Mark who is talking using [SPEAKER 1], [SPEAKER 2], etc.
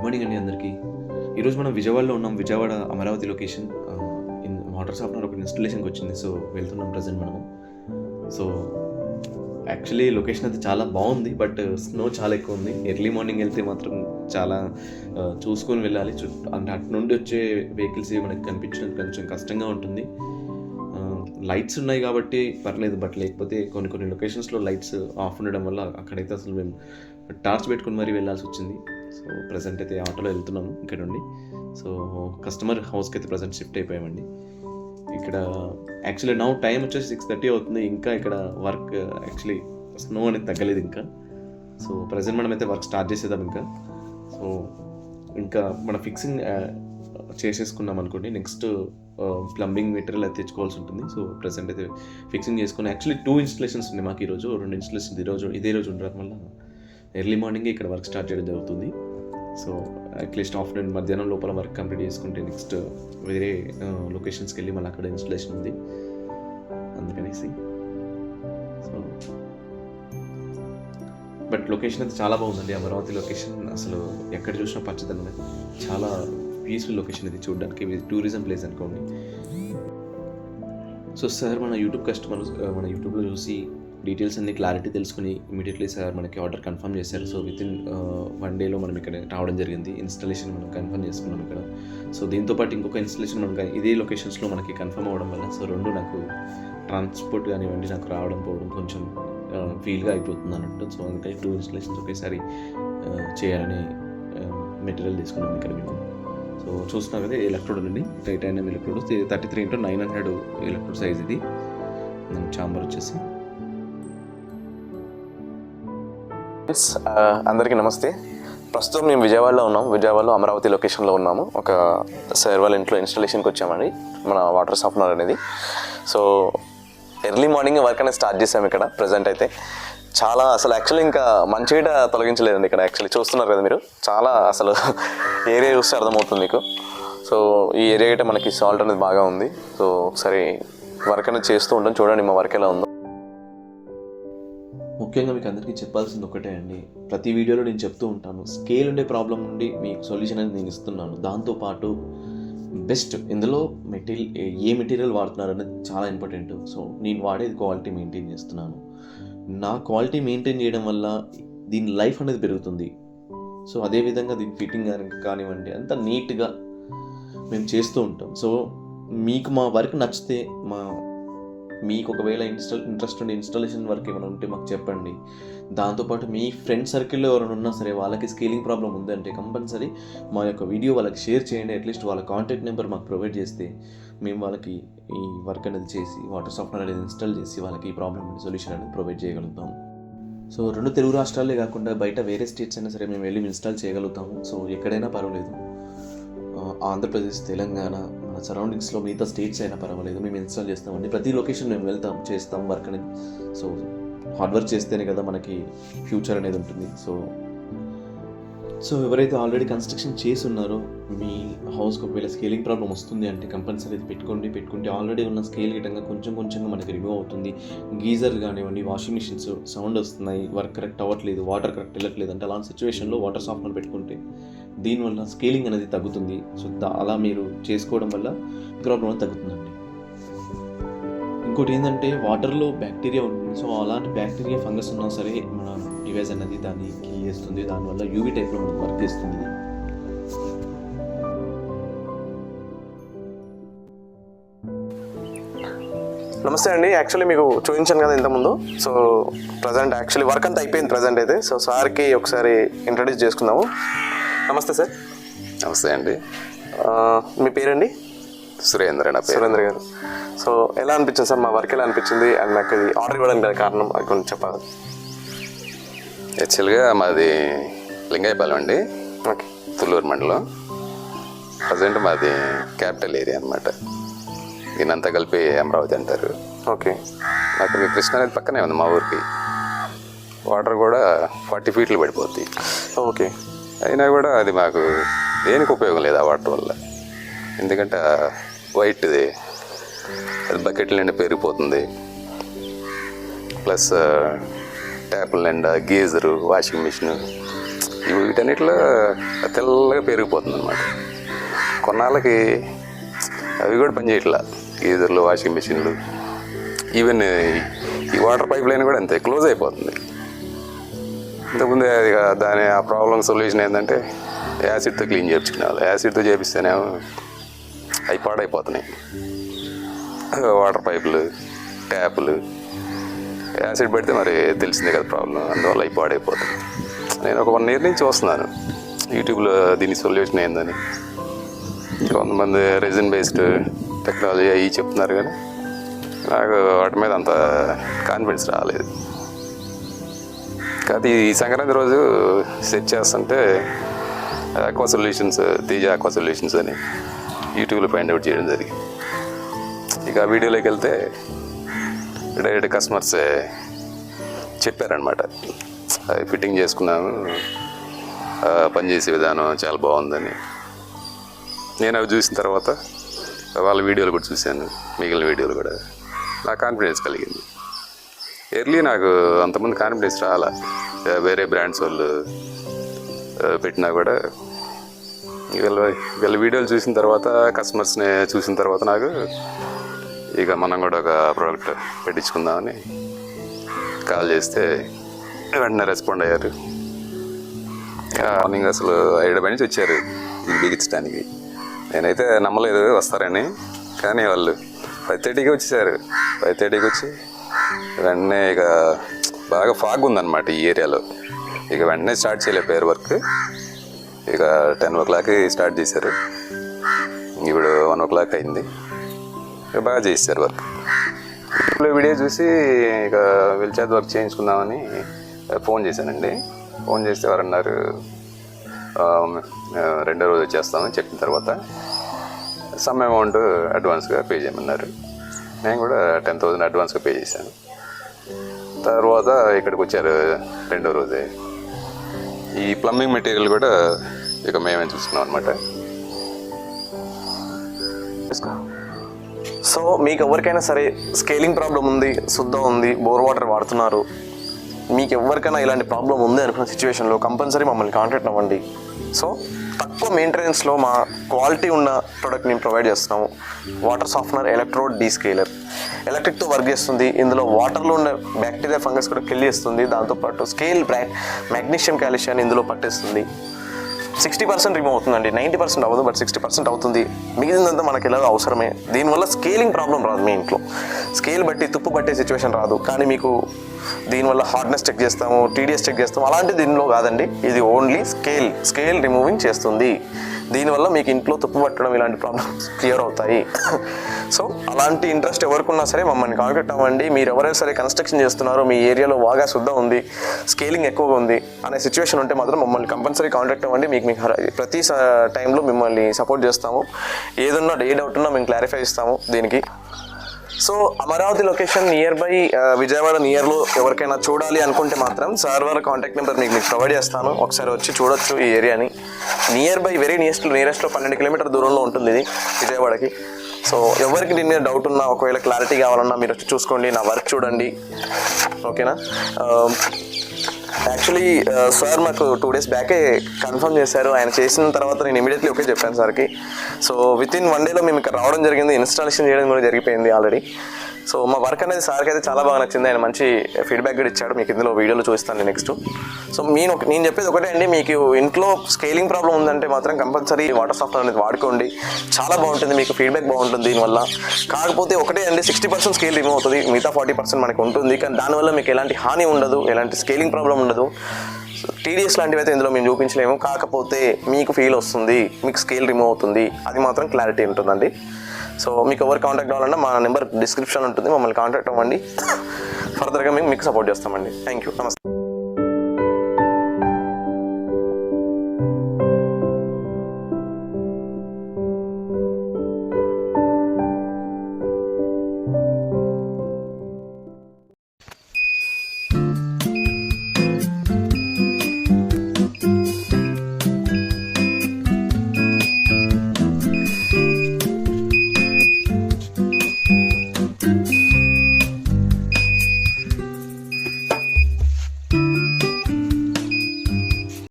[SPEAKER 1] Good morning అండి అందరికీ. ఈరోజు మనం విజయవాడలో ఉన్నాం. Vijayawada Amaravati location in water షాప్లో ఒక ఇన్స్టలేషన్కి వచ్చింది. సో వెళ్తున్నాం ప్రజెంట్ మనము. సో యాక్చువల్లీ లొకేషన్ అయితే చాలా బాగుంది. బట్ స్నో చాలా ఎక్కువ ఉంది. ఎర్లీ మార్నింగ్ వెళ్తే మాత్రం చాలా చూసుకొని వెళ్ళాలి. అంటే అటు నుండి వచ్చే వెహికల్స్ మనకి కనిపించడం కొంచెం కష్టంగా ఉంటుంది. లైట్స్ ఉన్నాయి కాబట్టి పర్లేదు. బట్ లేకపోతే కొన్ని కొన్ని లొకేషన్స్లో లైట్స్ ఆఫ్ ఉండడం వల్ల అక్కడైతే అసలు మేము టార్చ్ పెట్టుకుని మరీ వెళ్ళాల్సి వచ్చింది. సో ప్రజెంట్ అయితే ఆటోలో వెళ్తున్నాము ఇక్కడ నుండి. సో కస్టమర్ హౌస్కి అయితే ప్రజెంట్ షిఫ్ట్ అయిపోయామండి. ఇక్కడ యాక్చువల్లీ నౌ టైం వచ్చేసి సిక్స్ థర్టీ అవుతుంది. ఇంకా ఇక్కడ వర్క్ యాక్చువల్లీ స్నో అనేది తగ్గలేదు ఇంకా. సో ప్రజెంట్ మనం అయితే వర్క్ స్టార్ట్ చేసేద్దాం ఇంకా. సో ఇంకా మన ఫిక్సింగ్ చేసేసుకున్నాం అనుకోండి. నెక్స్ట్ ప్లంబింగ్ మెటీరియల్ అయితే తెచ్చుకోవాల్సి ఉంటుంది. సో ప్రజెంట్ అయితే ఫిక్సింగ్ చేసుకుని యాక్చువల్లీ టూ ఇన్స్టలేషన్స్ ఉన్నాయి మాకు ఈరోజు. రెండు ఇన్స్టలేషన్స్ ఈరోజు ఇదే రోజు ఉండడం వల్ల ఎర్లీ మార్నింగ్ ఇక్కడ వర్క్ స్టార్ట్ చేయడం జరుగుతుంది. సో అట్లీస్ట్ ఆఫ్టర్నూన్ మధ్యాహ్నం లోపల వర్క్ కంప్లీట్ చేసుకుంటే నెక్స్ట్ వేరే లొకేషన్స్కి వెళ్ళి మళ్ళీ అక్కడ ఇన్స్టలేషన్ ఉంది. అందుకనేసి. సో బట్ లొకేషన్ అయితే చాలా బాగుందండి. అమరావతి లొకేషన్ అసలు ఎక్కడ చూసినా పచ్చదనం చాలా పీస్ఫుల్ లొకేషన్ ఇది చూడడానికి. ఇది టూరిజం ప్లేస్ అనుకోండి. సో సార్ మన యూట్యూబ్ కస్టమర్ మన యూట్యూబ్లో చూసి డీటెయిల్స్ అన్ని క్లారిటీ తెలుసుకుని ఇమీడియట్లీ సార్ మనకి ఆర్డర్ కన్ఫర్మ్ చేశారు. సో విత్ ఇన్ వన్ డేలో మనం ఇక్కడ రావడం జరిగింది. ఇన్స్టాలేషన్ మనం కన్ఫర్మ్ చేసుకున్నాం ఇక్కడ. సో దీంతో పాటు ఇంకొక ఇన్స్టాలేషన్ మనం ఇదే లొకేషన్స్లో మనకి కన్ఫర్మ్ అవ్వడం వల్ల సో రెండు నాకు ట్రాన్స్పోర్ట్ కానివ్వండి నాకు రావడం పోవడం కొంచెం uh, ఫీల్గా అయిపోతుంది అన్నట్టు. సో అందుకని టూ ఇన్స్టలేషన్స్ ఒకేసారి uh, చేయాలని uh, మెటీరియల్ తీసుకున్నాం ఇక్కడ మేము. సో చూస్తున్నాం కదా ఎలక్ట్రోడ్ అండి titanium electrode thirty three into nine hundred electrode size ఇది. చాంబర్ వచ్చేసి.
[SPEAKER 2] ఫ్రెండ్స్ అందరికీ నమస్తే. ప్రస్తుతం మేము విజయవాడలో ఉన్నాం. విజయవాడలో అమరావతి లొకేషన్లో ఉన్నాము. ఒక సార్ వాళ్ళ ఇంట్లో ఇన్స్టాలేషన్కి వచ్చామండి మన వాటర్ సాఫ్ట్నర్ అనేది. సో ఎర్లీ మార్నింగ్ వర్క్ అనేది స్టార్ట్ చేసాము ఇక్కడ ప్రజెంట్ అయితే. చాలా అసలు యాక్చువల్లీ ఇంకా మంచిగా తొలగించలేదండి ఇక్కడ యాక్చువల్లీ చూస్తున్నారు కదా మీరు. చాలా అసలు ఏరియా చూస్తే అర్థమవుతుంది మీకు. సో ఈ ఏరియా అయితే మనకి సాల్ట్ అనేది బాగా ఉంది. సో ఒకసారి వర్క్ అనేది చేస్తూ ఉంటాం. చూడండి మా వర్క్ ఎలా ఉందో.
[SPEAKER 1] ముఖ్యంగా మీకు అందరికీ చెప్పాల్సింది ఒకటే అండి. ప్రతి వీడియోలో నేను చెప్తూ ఉంటాను. స్కేల్ ఉండే ప్రాబ్లం నుండి మీకు సొల్యూషన్ అనేది నేను ఇస్తున్నాను. దాంతోపాటు బెస్ట్ ఇందులో మెటీరియల్ ఏ మెటీరియల్ వాడుతున్నారు అనేది చాలా ఇంపార్టెంట్. సో నేను వాడేది క్వాలిటీ మెయింటైన్ చేస్తున్నాను. నా క్వాలిటీ మెయింటైన్ చేయడం వల్ల దీని లైఫ్ అనేది పెరుగుతుంది. సో అదేవిధంగా దీని ఫిట్టింగ్ కానివ్వండి అంత నీట్గా మేము చేస్తూ ఉంటాం. సో మీకు మా వర్క్ నచ్చితే మా మీకు ఒకవేళ ఇన్స్టాల్ ఇంట్రెస్ట్ ఉండి ఇన్స్టాలేషన్ వర్క్ ఏమైనా ఉంటే మాకు చెప్పండి. దాంతోపాటు మీ ఫ్రెండ్ సర్కిల్లో ఎవరైనా ఉన్నా సరే వాళ్ళకి స్కేలింగ్ ప్రాబ్లం ఉందంటే కంపల్సరీ మా యొక్క వీడియో వాళ్ళకి షేర్ చేయండి. అట్లీస్ట్ వాళ్ళ కాంటాక్ట్ నెంబర్ మాకు ప్రొవైడ్ చేస్తే మేము వాళ్ళకి ఈ వర్క్ అనేది చేసి వాటర్ సాఫ్ట్వేర్ అనేది ఇన్స్టాల్ చేసి వాళ్ళకి ఈ ప్రాబ్లమ్ సొల్యూషన్ అనేది ప్రొవైడ్ చేయగలుగుతాం. సో రెండు తెలుగు రాష్ట్రాలే కాకుండా బయట వేరే స్టేట్స్ అయినా సరే మేము వెళ్ళి ఇన్స్టాల్ చేయగలుగుతాము. సో ఎక్కడైనా పర్వాలేదు. ఆంధ్రప్రదేశ్ తెలంగాణ సరౌండింగ్స్లో మిగతా స్టేట్స్ అయినా పర్వాలేదు. మేము ఇన్స్టాల్ చేస్తామండి. ప్రతి లొకేషన్ మేము వెళ్తాం చేస్తాం వర్క్ అనేది. సో హార్డ్ వర్క్ చేస్తేనే కదా మనకి ఫ్యూచర్ అనేది ఉంటుంది. సో సో ఎవరైతే ఆల్రెడీ కన్స్ట్రక్షన్ చేసి ఉన్నారో మీ హౌస్కి ఒకవేళ స్కేలింగ్ ప్రాబ్లం వస్తుంది అంటే కంపల్సరీ ఇది పెట్టుకోండి పెట్టుకుంటే ఆల్రెడీ ఉన్న స్కేల్ గిటంగా కొంచెం కొంచెంగా మనకి రిమూవ్ అవుతుంది. గీజర్ కానివ్వండి వాషింగ్ మిషన్స్ సౌండ్ వస్తున్నాయి వర్క్ కరెక్ట్ అవ్వట్లేదు వాటర్ కరెక్ట్ వెళ్ళట్లేదు అంటే అలాంటి సిచ్యువేషన్లో వాటర్ సాఫ్ట్వేర్ పెట్టుకుంటే దీనివల్ల స్కేలింగ్ అనేది తగ్గుతుంది. సో అలా మీరు చేసుకోవడం వల్ల ప్రాబ్లం అనేది తగ్గుతుందండి. ఇంకోటి ఏంటంటే వాటర్లో బ్యాక్టీరియా ఉంటుంది సో అలాంటి బ్యాక్టీరియా ఫంగస్ ఉన్నా సరే డివైస్ అనేది దాన్ని కిల్ చేస్తుంది దానివల్ల యూవీ టైప్లో మనకు వర్క్ చేస్తుంది. ఇది.
[SPEAKER 2] నమస్తే అండి. యాక్చువల్లీ మీకు చూపించాను కదా ఇంతకుముందు. సో ప్రజెంట్ యాక్చువల్లీ వర్క్ అంతా అయిపోయింది ప్రజెంట్ అయితే. సో సార్కి ఒకసారి ఇంట్రడ్యూస్ చేసుకుందాము. నమస్తే సార్.
[SPEAKER 3] నమస్తే అండి.
[SPEAKER 2] ఆ, మీ పేరండి?
[SPEAKER 3] సురేంద్ర నా
[SPEAKER 2] సురేంద్ర గారు. సో ఎలా అనిపించింది సార్? మా వర్క్ ఎలా అనిపించింది? అండ్ నాకు ఇది ఆర్డర్ ఇవ్వడానికి కారణం అది కొంచెం చెప్పాలి.
[SPEAKER 3] యాక్చువల్గా మాది లింగాయపాలెం అండి.
[SPEAKER 2] ఓకే.
[SPEAKER 3] తుళ్ళూరు మండలం. ప్రజెంట్ మాది క్యాపిటల్ ఏరియా అనమాట దీనంతా కలిపి అమరావతి అంటారు.
[SPEAKER 2] ఓకే.
[SPEAKER 3] నాకు మీ కృష్ణ నది పక్కనే ఉంది మా ఊరికి. వాటర్ కూడా ఫార్టీ ఫీట్లు పడిపోద్ది.
[SPEAKER 2] ఓకే.
[SPEAKER 3] అయినా కూడా అది మాకు దేనికి ఉపయోగం లేదు ఆ వాటర్ వల్ల. ఎందుకంటే వైట్ది అది బకెట్ల నిండా పెరిగిపోతుంది. ప్లస్ ట్యాపుల నిండా గీజరు వాషింగ్ మిషన్ ఇవి వీటన్నిటిలో తెల్లగా పెరిగిపోతుంది అనమాట కొన్నాళ్ళకి అవి కూడా పనిచేయట్లా గీజర్లు వాషింగ్ మిషన్లు ఈవెన్ ఈ వాటర్ పైప్ లైన్ కూడా అంతే క్లోజ్ అయిపోతుంది. ఇంతకుముందు అది దాని ఆ ప్రాబ్లం సొల్యూషన్ ఏంటంటే యాసిడ్తో క్లీన్ చేయించుకునేవాళ్ళు యాసిడ్తో చేపిస్తేనే అవి పాడైపోతున్నాయి. వాటర్ పైపులు ట్యాపులు యాసిడ్ పెడితే మరి తెలిసిందే కదా ప్రాబ్లం అందువల్ల అవి పాడైపోతుంది నేను ఒక వన్ ఇయర్ నుంచి చూస్తున్నాను. యూట్యూబ్లో దీని సొల్యూషన్ ఏందని. కొంతమంది రెజిన్ బేస్డ్ టెక్నాలజీ అవి చెప్తున్నారు కానీ నాకు వాటి మీద అంత కాన్ఫిడెన్స్ రాలేదు. కాదు ఈ సంక్రాంతి రోజు సెట్ చేస్తుంటే aqua solutions Teja aqua solutions అని యూట్యూబ్లో ఫైండ్ అవుట్ చేయడం జరిగింది. ఇక ఆ వీడియోలోకి వెళ్తే డైరెక్ట్ కస్టమర్స్ చెప్పారనమాట అది ఫిట్టింగ్ చేసుకున్నాను. పనిచేసే విధానం చాలా బాగుందని. నేను అవి చూసిన తర్వాత వాళ్ళ వీడియోలు కూడా చూశాను మిగిలిన వీడియోలు కూడా. నాకు కాన్ఫిడెన్స్ కలిగింది. ఎర్లీ నాకు అంతమంది కాన్ఫిడెన్స్ రాలా. వేరే బ్రాండ్స్ వాళ్ళు పెట్టినా కూడా. వీళ్ళ వీళ్ళ వీడియోలు చూసిన తర్వాత కస్టమర్స్ని చూసిన తర్వాత నాకు ఇక మనం కూడా ఒక ప్రోడక్ట్ పెట్టించుకుందామని కాల్ చేస్తే వెంటనే రెస్పాండ్ అయ్యారు. మార్నింగ్ అసలు ఏడు నుంచి వచ్చారు ఇది బిగించడానికి. నేనైతే నమ్మలేదు వస్తారని కానీ వాళ్ళు ఫైవ్ థర్టీకి వచ్చేసారు. ఫైవ్ థర్టీకి వచ్చి వెంటనే ఇక బాగా ఫాగ్ ఉందన్నమాట ఈ ఏరియాలో. ఇక వెంటనే స్టార్ట్ చేయలేకపోయారు వర్క్ ఇక టెన్ ఓ క్లాక్కి స్టార్ట్ చేశారు. ఇప్పుడు వన్ ఓ క్లాక్ అయింది. బాగా చేశారు వర్క్. ఇప్పుడు వీడియో చూసి ఇక విల్చేత వర్క్ చేయించుకుందామని ఫోన్ చేశానండి. ఫోన్ చేస్తే వారు అన్నారు రెండో రోజు వచ్చేస్తామని చెప్పిన తర్వాత సమ్ అమౌంట్ అడ్వాన్స్గా పే చేయమన్నారు. నేను కూడా టెన్ థౌసండ్ అడ్వాన్స్గా పే చేశాను. తర్వాత ఇక్కడికి వచ్చారు రెండో రోజే. ఈ ప్లంబింగ్ మెటీరియల్ కూడా ఇక మేమే చూసుకున్నాం అనమాట
[SPEAKER 2] సో మీకు ఎవరికైనా సరే స్కేలింగ్ ప్రాబ్లం ఉంది శుద్ధం ఉంది బోర్ వాటర్ వాడుతున్నారు. మీకు ఎవరికైనా ఇలాంటి ప్రాబ్లం ఉంది అనుకున్న సిచ్యువేషన్లో కంపల్సరీ మమ్మల్ని కాంటాక్ట్ అవ్వండి. సో తక్కువ మెయింటెనెన్స్లో మా క్వాలిటీ ఉన్న ప్రోడక్ట్ని మేము ప్రొవైడ్ చేస్తున్నాము. వాటర్ సాఫ్ట్నర్ ఎలక్ట్రోడ్ డీస్కేలర్ ఎలక్ట్రిక్తో వర్క్ చేస్తుంది. ఇందులో వాటర్లో ఉన్న బ్యాక్టీరియా ఫంగస్ కూడా కిల్ చేస్తుంది. దాంతోపాటు స్కేల్ బ్రాక్ మ్యాగ్నీషియం కాల్షియాన్ని ఇందులో పట్టేస్తుంది. సిక్స్టీ పర్సెంట్ రిమూవ్ అవుతుందండి. నైంటీ పర్సెంట్ అవ్వదు బట్ సిక్స్టీ పర్సెంట్ అవుతుంది. మిగిలినంతా మనకి ఎలాగో అవసరమే. దీనివల్ల స్కేలింగ్ ప్రాబ్లం రాదు మీ ఇంట్లో. స్కేల్ బట్టి తుప్పు పట్టే సిచ్యువేషన్ రాదు. కానీ మీకు దీనివల్ల హార్డ్నెస్ చెక్ చేస్తాము టీడీఎస్ చెక్ చేస్తాము. అలాంటి దీనిలో కాదండి. ఇది ఓన్లీ స్కేల్ స్కేల్ రిమూవింగ్ చేస్తుంది. దీనివల్ల మీకు ఇంట్లో తుప్పు పట్టడం ఇలాంటి ప్రాబ్లమ్స్ క్లియర్ అవుతాయి. సో అలాంటి ఇంట్రెస్ట్ ఎవరికున్నా సరే మమ్మల్ని కాంటాక్ట్ అవ్వండి. మీరు ఎవరైనా సరే కన్స్ట్రక్షన్ చేస్తున్నారో మీ ఏరియాలో బాగా శుద్ధం ఉంది స్కేలింగ్ ఎక్కువగా ఉంది అనే సిచ్యువేషన్ ఉంటే మాత్రం మమ్మల్ని కంపల్సరీ కాంటాక్ట్ అవ్వండి. మీకు మీకు ప్రతి టైంలో మిమ్మల్ని సపోర్ట్ చేస్తాము. ఏదన్నా ఏ డౌట్ ఉన్నా మేము క్లారిఫై ఇస్తాము దీనికి. So Amaravati location near by Vijayawada నియర్లో ఎవరికైనా చూడాలి అనుకుంటే మాత్రం సార్ వాళ్ళ కాంటాక్ట్ నెంబర్ మీకు మీకు ప్రొవైడ్ చేస్తాను. ఒకసారి వచ్చి చూడొచ్చు ఈ ఏరియాని నియర్ బై వెరీ నియరెస్ట్ నియరెస్ట్లో పన్నెండు కిలోమీటర్ దూరంలో ఉంటుంది ఇది విజయవాడకి. సో ఎవరికి దీని మీద డౌట్ ఉన్నా ఒకవేళ క్లారిటీ కావాలన్నా మీరు వచ్చి చూసుకోండి నా వర్క్ చూడండి. ఓకేనా యాక్చువల్లీ సార్ uh, మాకు టూ డేస్ బ్యాకే కన్ఫర్మ్ చేశారు. ఆయన చేసిన తర్వాత నేను ఇమీడియట్లీ ఓకే చెప్పాను సార్కి సో విత్ ఇన్ వన్ డేలో మేము ఇక్కడ రావడం జరిగింది. ఇన్స్టాలేషన్ చేయడం కూడా జరిగిపోయింది ఆల్రెడీ సో మా వర్క్ అనేది సార్కి అయితే చాలా బాగా నచ్చింది. ఆయన మంచి ఫీడ్బ్యాక్ కూడా ఇచ్చాడు. మీకు ఇందులో వీడియోలో చూస్తాను నెక్స్ట్ సో నేను ఒక- నేను చెప్పేది ఒకటే అండి. మీకు ఇంట్లో స్కేలింగ్ ప్రాబ్లం ఉందంటే మాత్రం కంపల్సరీ వాటర్ సాఫ్ట్వేర్ అనేది వాడుకోండి. చాలా బాగుంటుంది. మీకు ఫీడ్బ్యాక్ బాగుంటుంది దీనివల్ల. కాకపోతే ఒకటే అండి. సిక్స్టీ పర్సెంట్ స్కేల్ రిమూవ్ అవుతుంది. మిగతా ఫార్టీ పర్సెంట్ మనకు ఉంటుంది. కానీ దానివల్ల మీకు ఎలాంటి హాని ఉండదు. ఎలాంటి స్కేలింగ్ ప్రాబ్లం ఉండదు. టీడీఎస్ లాంటివి అయితే ఇందులో మేము చూపించలేము. కాకపోతే మీకు ఫీల్ వస్తుంది. మీకు స్కేల్ రిమూవ్ అవుతుంది. అది మాత్రం క్లారిటీ ఉంటుందండి. సో మీకు ఎవరు కాంటాక్ట్ అవ్వాలన్నా మా నెంబర్ డిస్క్రిప్షన్ ఉంటుంది మమ్మల్ని కాంటాక్ట్ అవ్వండి. ఫర్దర్గా మేము మీకు సపోర్ట్ చేస్తామండి. థ్యాంక్ యూ నమస్తే